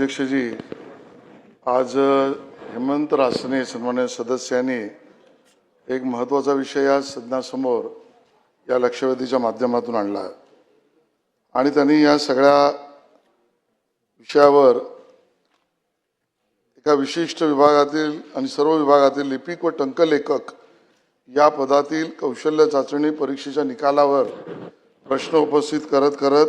अध्यक्षजी आज हेमंत रासने सन्मान्य सदस्यांनी एक महत्त्वाचा विषय या सदनासमोर या लक्षवेधीच्या माध्यमातून आणला. आणि त्यांनी या सगळ्या विषयावर एका विशिष्ट विभागातील आणि सर्व विभागातील लिपिक व टंकलेखक या पदातील कौशल्य चाचणी परीक्षेच्या निकालावर प्रश्न उपस्थित करत करत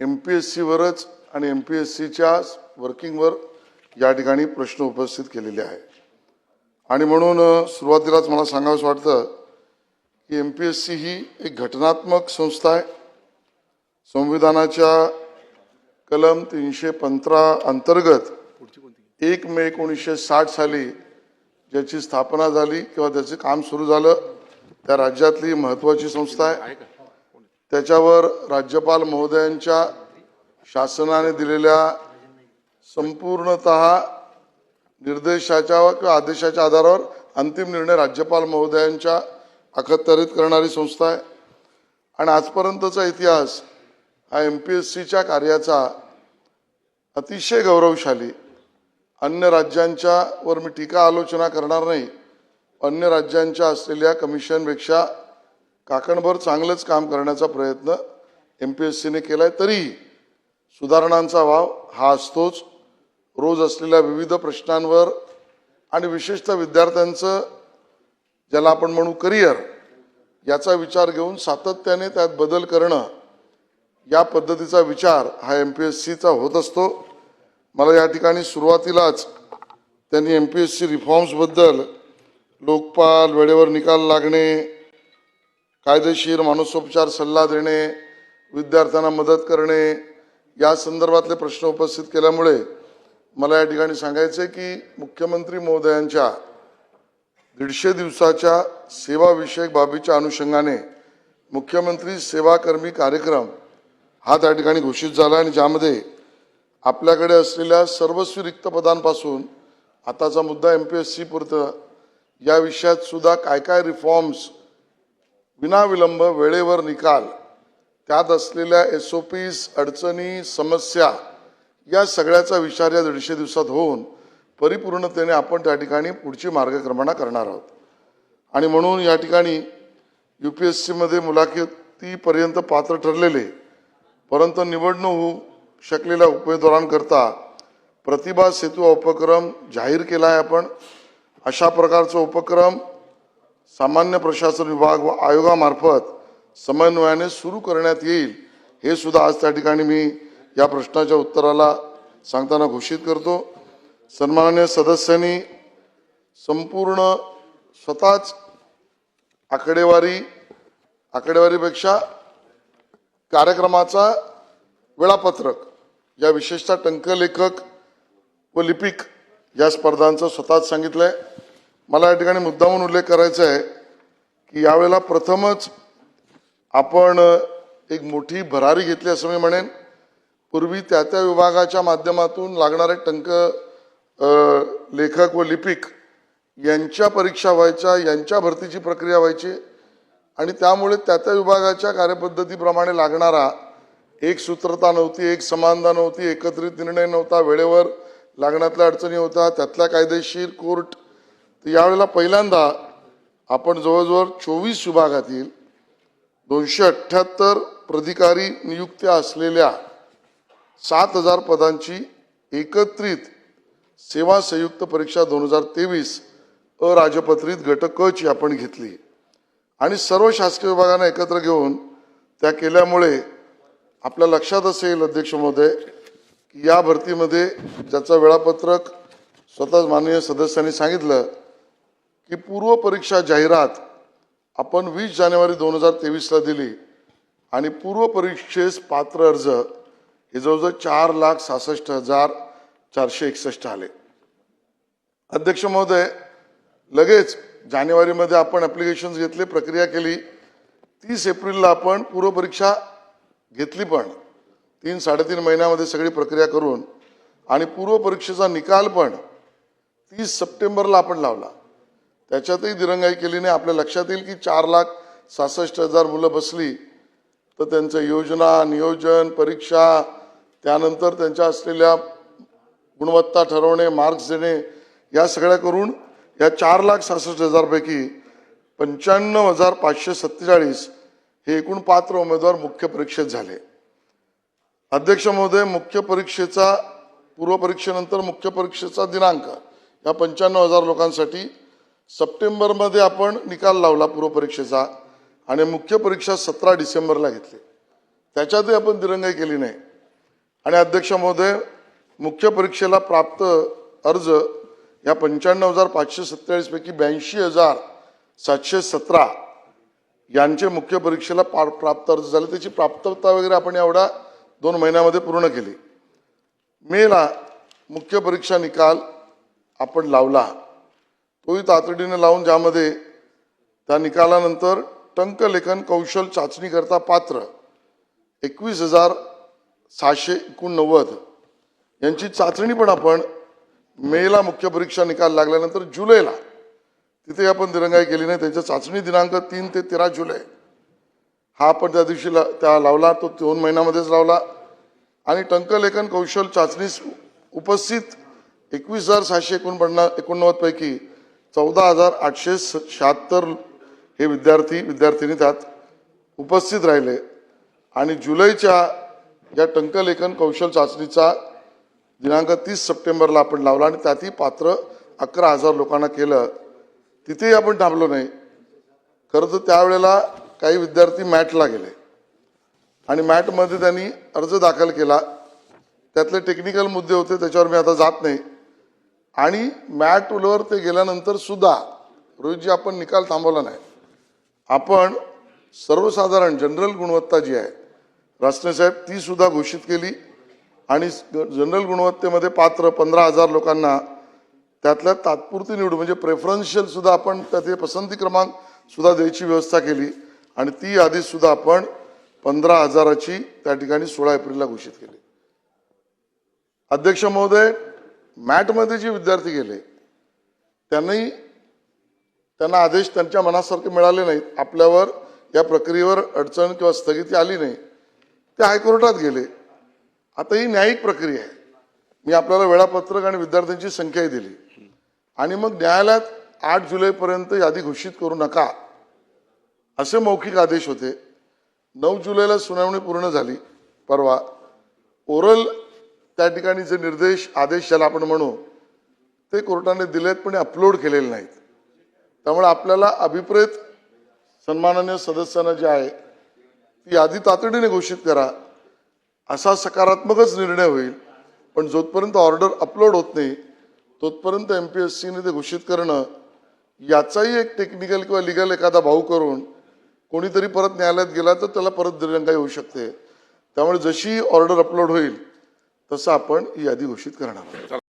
एम पी एस सीवरच आणि एम पी एस सीच्या वर्किंगवर या ठिकाणी प्रश्न उपस्थित केलेले आहे आणि म्हणून सुरुवातीलाच मला सांगावंसं वाटतं की एम पी एस सी ही एक घटनात्मक संस्था आहे. संविधानाच्या कलम तीनशे पंधरा अंतर्गत एक मे एकोणीसशे साठ साली ज्याची स्थापना झाली किंवा त्याचं काम सुरू झालं त्या राज्यातली महत्वाची संस्था आहे. त्याच्यावर राज्यपाल महोदयांच्या शासनाने दिलेल्या संपूर्णत निर्देशाच्या किंवा आदेशाच्या आधारावर अंतिम निर्णय राज्यपाल महोदयांच्या अखत्यारीत करणारी संस्था आहे. आणि आजपर्यंतचा इतिहास हा एम पी एस सीच्या कार्याचा अतिशय गौरवशाली. अन्य राज्यांच्यावर मी टीका आलोचना करणार नाही. अन्य राज्यांच्या असलेल्या कमिशनपेक्षा काकणभर चांगलंच काम करण्याचा प्रयत्न एम पी एस सीने केला आहे तरीही सुधारणांचा वाव हा असतोच. रोज असलेल्या विविध प्रश्नांवर आणि विशेषतः विद्यार्थ्यांचं ज्याला आपण म्हणू करिअर याचा विचार घेऊन सातत्याने त्यात बदल करणं या पद्धतीचा विचार हा एम पी एस सीचा होत असतो. मला या ठिकाणी सुरुवातीलाच त्यांनी एम पी एस सी रिफॉर्म्सबद्दल लोकपाल वेळेवर निकाल लागणे कायदेशीर मानसोपचार सल्ला देणे विद्यार्थ्यांना मदत करणे या संदर्भातले प्रश्न उपस्थित केल्यामुळे मला या ठिकाणी सांगायचं आहे की मुख्यमंत्री महोदयांच्या दीडशे दिवसाच्या सेवाविषयक बाबीच्या अनुषंगाने मुख्यमंत्री सेवाकर्मी कार्यक्रम हा त्या ठिकाणी घोषित झाला आणि ज्यामध्ये आपल्याकडे असलेल्या सर्वस्वी रिक्त पदांपासून आताचा मुद्दा एम पी एस सी पुरतं. या विषयात सुद्धा काय काय रिफॉर्म्स विनाविलंब वेळेवर निकाल त्यात असलेल्या एस ओ पीज अडचणी समस्या या सगळ्याचा विचार या दीडशे दिवसात होऊन परिपूर्णतेने आपण त्या ठिकाणी पुढची मार्गक्रमणा करणार आहोत. आणि म्हणून या ठिकाणी यू पी एस सीमध्ये मुलाखतीपर्यंत पात्र ठरलेले परंतु निवडणूक होऊ शकलेल्या उमेदवारांकरता प्रतिभा सेतू उपक्रम जाहीर केला आहे आपण. अशा प्रकारचा उपक्रम सामान्य प्रशासन विभाग व आयोगामार्फत समन्वयाने सुरू करण्यात येईल हे सुद्धा आज त्या ठिकाणी मी या प्रश्नाच्या उत्तराला सांगताना घोषित करतो. सन्माननीय सदस्यांनी संपूर्ण स्वतःच आकडेवारी आकडेवारीपेक्षा कार्यक्रमाचा वेळापत्रक या विशेषतः टंकलेखक व लिपिक या स्पर्धांचं स्वतःच सांगितलं आहे मला या ठिकाणी मुद्दामून उल्लेख करायचा आहे की यावेळेला प्रथमच आपण एक मोठी भरारी घेतली असं मी म्हणेन. पूर्वी त्या त्या विभागाच्या माध्यमातून लागणारे टंक लेखक व लिपिक यांच्या परीक्षा व्हायच्या यांच्या भरतीची प्रक्रिया व्हायची आणि त्यामुळे त्या त्या विभागाच्या कार्यपद्धतीप्रमाणे लागणारा एक सूत्रता नव्हती एक समानता नव्हती एकत्रित निर्णय नव्हता वेळेवर लागण्यातल्या अडचणी होत्या त्यातल्या कायदेशीर कोर्ट तर यावेळेला पहिल्यांदा आपण जवळजवळ चोवीस विभागातील दोनशे अठ्ठ्याहत्तर प्राधिकारी नियुक्त्या असलेल्या सात हजार पदांची एकत्रित सेवा संयुक्त परीक्षा दोन हजार तेवीस अराजपत्रित घटक कची आपण घेतली. आणि सर्व शासकीय विभागांना एकत्र घेऊन त्या केल्यामुळे आपल्या लक्षात असेल अध्यक्ष महोदय की या भरतीमध्ये ज्याचं वेळापत्रक स्वतः माननीय सदस्यांनी सांगितलं की पूर्व परीक्षा जाहिरात आपण वीस जानेवारी दोन हजार तेवीसला दिली आणि पूर्व परीक्षेस पात्र अर्ज हे जवळजवळ चार लाख सहासष्ट हजार चारशे एकसष्ट आले. अध्यक्ष महोदय लगेच जानेवारीमध्ये आपण ॲप्लिकेशन घेतले प्रक्रिया केली. तीस एप्रिलला आपण पूर्व परीक्षा घेतली पण. तीन साडेतीन महिन्यामध्ये सगळी प्रक्रिया करून आणि पूर्व परीक्षेचा निकाल पण तीस सप्टेंबरला आपण लावला. त्याच्यातही दिरंगाई केली नाही आपल्या लक्षात येईल की चार लाख सहासष्ट हजार मुलं बसली. तर त्यांचं योजना नियोजन परीक्षा त्यानंतर त्यांच्या असलेल्या गुणवत्ता ठरवणे मार्क्स देणे या सगळ्या करून या चार लाख सहासष्ट हजारपैकी पंच्याण्णव हजार पाचशे सत्तेचाळीस हे एकूण पात्र उमेदवार मुख्य परीक्षेत झाले. अध्यक्ष महोदय मुख्य परीक्षेचा पूर्व परीक्षेनंतर मुख्य परीक्षेचा दिनांक या पंच्याण्णव हजार लोकांसाठी सप्टेंबरमध्ये आपण निकाल लावला पूर्व परीक्षेचा आणि मुख्य परीक्षा सतरा डिसेंबरला घेतली. त्याच्यातही आपण दिरंगाई केली नाही. आणि अध्यक्ष महोदय मुख्य परीक्षेला प्राप्त अर्ज या पंच्याण्णव हजार पाचशे सत्तेचाळीसपैकी ब्याऐंशी हजार सातशे सतरा यांचे मुख्य परीक्षेला पा प्राप्त अर्ज झाले. त्याची प्राप्तता वगैरे आपण एवढा दोन महिन्यामध्ये पूर्ण केली. मेला मुख्य परीक्षा निकाल आपण लावला. तोही तातडीने लावून ज्यामध्ये त्या निकालानंतर टंकलेखन कौशल चाचणीकरता पात्र एकवीस हजार सहाशे एकोणनव्वद यांची चाचणी पण आपण मेला मुख्य परीक्षा निकाल लागल्यानंतर जुलैला. तिथे आपण दिरंगाई केली नाही. त्यांचा चाचणी दिनांक तीन ते तेरा जुलै. हा आपण त्या दिवशी ला- त्या लावला. तो दोन महिन्यामध्येच लावला. आणि टंकलेखन कौशल चाचणीस उपस्थित एकवीस हजार सहाशे एकोणपन्नास एकोणनव्वदपैकी चौदा हजार आठशे स- शहात्तर हे विद्यार्थी विद्यार्थिनी त्यात उपस्थित राहिले. आणि जुलैच्या या टंकलेखन कौशल चाचणीचा दिनांक तीस सप्टेंबरला आपण लावला आणि त्यातही पात्र अकरा हजार लोकांना केलं. तिथेही आपण थांबलो नाही. खरं तर त्यावेळेला काही विद्यार्थी मॅटला गेले. आणि मॅटमध्ये त्यांनी अर्ज दाखल केला. त्यातले टेक्निकल मुद्दे होते त्याच्यावर मी आता जात नाही. आणि मॅटवर ते गेल्यानंतर सुद्धा रोहितजी आपण निकाल थांबवला नाही. आपण सर्वसाधारण जनरल गुणवत्ता जी आहे रासने साहेब ती सुद्धा घोषित केली आणि जनरल गुणवत्तेमध्ये पात्र पंधरा हजार लोकांना त्यातल्या तात्पुरती निवड म्हणजे प्रेफरन्शियल सुद्धा आपण त्याचे पसंती क्रमांक सुद्धा द्यायची व्यवस्था केली आणि ती यादी सुद्धा आपण पंधरा हजाराची त्या ठिकाणी सोळा एप्रिलला घोषित केली. अध्यक्ष महोदय मॅटमध्ये जे विद्यार्थी गेले त्यांनी त्यांना आदेश त्यांच्या मनासारखे मिळाले नाहीत. आपल्यावर या प्रक्रियेवर अडचण किंवा स्थगिती आली नाही. ते हायकोर्टात गेले. आता ही न्यायिक प्रक्रिया आहे. मी आपल्याला वेळापत्रक आणि विद्यार्थ्यांची संख्याही दिली. आणि मग न्यायालयात आठ जुलैपर्यंत यादी घोषित करू नका. असे मौखिक आदेश होते. नऊ जुलैला सुनावणी पूर्ण झाली. परवा ओरल त्या ठिकाणी जे निर्देश आदेश ज्याला आपण म्हणू ते कोर्टाने दिलेत पण अपलोड केलेले नाहीत. त्यामुळे आपल्याला अभिप्रेत सन्माननीय सदस्यांना जे आहे ती यादी तातडीने घोषित करा. असा सकारात्मकच निर्णय होईल पण जोपर्यंत ऑर्डर अपलोड होत नाही तोपर्यंत एम पी एस सीने ते घोषित करणं याचाही एक टेक्निकल किंवा लिगल एखादा भाऊ करून कोणीतरी परत न्यायालयात गेला तर त्याला परत दिरंगाई होऊ शकते. त्यामुळे जशी ऑर्डर अपलोड होईल तसं आपण ही यादी घोषित करणार